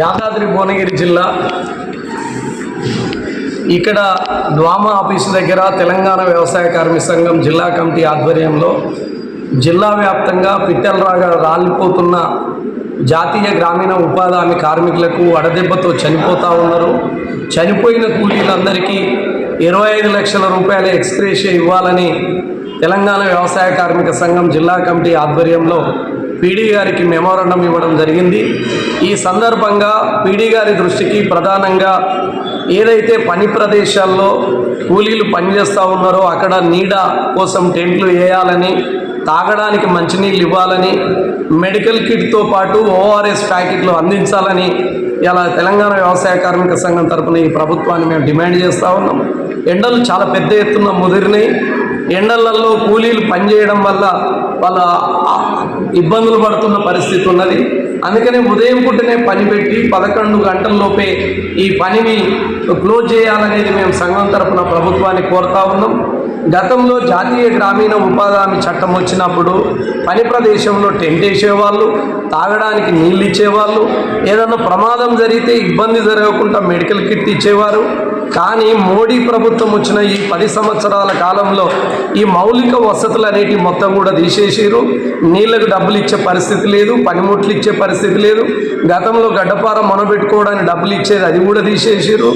యాదాద్రి భువనగిరి జిల్లా. ఇక్కడ ద్వామ ఆఫీసు దగ్గర తెలంగాణ వ్యవసాయ కార్మిక సంఘం జిల్లా కమిటీ ఆధ్వర్యంలో జిల్లా వ్యాప్తంగా పిట్టలరాగా రాలిపోతున్న జాతీయ గ్రామీణ ఉపాధి హామీ కార్మికులకు వడదెబ్బతో చనిపోతూ ఉన్నారు. చనిపోయిన కూలీలందరికీ ఇరవై ఐదు లక్షల రూపాయల ఎక్స్గ్రేషియా ఇవ్వాలని తెలంగాణ వ్యవసాయ కార్మిక సంఘం జిల్లా కమిటీ ఆధ్వర్యంలో పీడీ గారికి మెమోరండం ఇవ్వడం జరిగింది. ఈ సందర్భంగా పీడీ గారి దృష్టికి ప్రధానంగా ఏదైతే పని ప్రదేశాల్లో కూలీలు పనిచేస్తూ ఉన్నారో అక్కడ నీడ కోసం టెంట్లు వేయాలని తాగడానికి మంచినీళ్ళు ఇవ్వాలని మెడికల్ కిట్తో పాటు ఓఆర్ఎస్ ప్యాకెట్లు అందించాలని ఇలా తెలంగాణ వ్యవసాయ కార్మిక సంఘం తరపున ఈ ప్రభుత్వాన్ని మేము డిమాండ్ చేస్తూ ఉన్నాం ఎండలు చాలా పెద్ద ఎత్తున ముదిరినాయి. ఎండలలో కూలీలు పనిచేయడం వల్ల వాళ్ళ ఇబ్బందులు పడుతున్న పరిస్థితి ఉన్నది. అందుకనే ఉదయం పుట్టనే పని పెట్టి పదకొండు గంటల్లోపే ఈ పనిని క్లోజ్ చేయాలనేది మేము సంఘం తరపున ప్రభుత్వాన్ని కోరుతా ఉన్నాం. గతంలో జాతీయ గ్రామీణ ఉపాధి హామీ చట్టం వచ్చినప్పుడు పని ప్రదేశంలో టెంట్ వేసేవాళ్ళు తాగడానికి నీళ్ళు ఇచ్చేవాళ్ళు ఏదన్నా ప్రమాదం జరిగితే ఇబ్బంది జరగకుండా మెడికల్ కిట్ ఇచ్చేవారు. కానీ మోడీ ప్రభుత్వం వచ్చిన ఈ పది సంవత్సరాల కాలంలో ఈ మౌలిక వసతులు అనేటివి మొత్తం కూడా తీసేసారు నీళ్ళకు డబ్బులు ఇచ్చే పరిస్థితి లేదు పనిముట్లు ఇచ్చే పరిస్థితి లేదు. గతంలో గడ్డపార మొనబెట్టుకోవడానికి డబ్బులు ఇచ్చేది అది కూడా తీసేసారు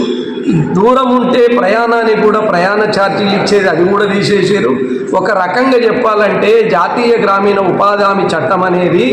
దూరం ఉంటే ప్రయాణానికి కూడా ప్రయాణ ఛార్జీలు ఇచ్చేది అది కూడా తీసేసారు. ఒక రకంగా చెప్పాలంటే జాతీయ గ్రామీణ ఉపాధి హామీ చట్టం అనేది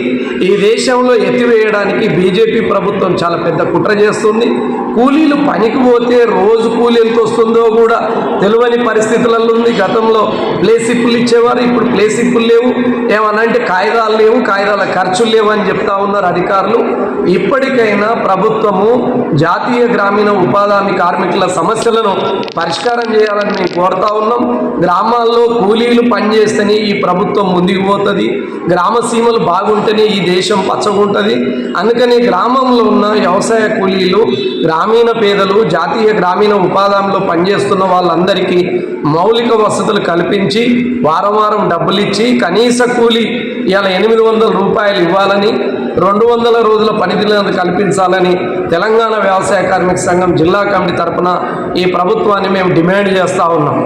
ఈ దేశంలో ఎత్తివేయడానికి బీజేపీ ప్రభుత్వం చాలా పెద్ద కుట్ర చేస్తుంది. కూలీలు పనికి పోతే రోజు కూలి ఎంత వస్తుందో కూడా తెలియని పరిస్థితులలో ఉంది. గతంలో ప్లేసిప్పులు ఇచ్చేవారు ఇప్పుడు ప్లేసిప్పులు లేవు. ఏమనంటే కాగితాలు లేవు కాగితాల ఖర్చులు లేవు అని చెప్తా ఉన్నారు అధికారులు. ఇప్పటికైనా ప్రభుత్వము జాతీయ గ్రామీణ ఉపాధి హామీ కార్మికుల సమస్యలను పరిష్కారం చేయాలని మేము కోరుతా ఉన్నాం. గ్రామాల్లో కూలీలు పనిచేస్తేనే ఈ ప్రభుత్వం ముందుకు పోతుంది. గ్రామ సీమలు బాగుంటేనే ఈ దేశం పచ్చగుంటుంది. అందుకని గ్రామంలో ఉన్న వ్యవసాయ కూలీలు గ్రామీణ పేదలు జాతీయ గ్రామీణ ఉపాధంలో పనిచేస్తున్న వాళ్ళందరికీ మౌలిక వసతులు కల్పించి వారం వారం డబ్బులు ఇచ్చి కనీస కూలి ఇవాళ ఎనిమిది వందల రూపాయలు ఇవ్వాలని రెండు వందల రోజుల పనితీరులను కల్పించాలని తెలంగాణ వ్యవసాయ కార్మిక సంఘం జిల్లా కమిటీ తరఫున ఈ ప్రభుత్వాన్ని మేము డిమాండ్ చేస్తూ ఉన్నాం.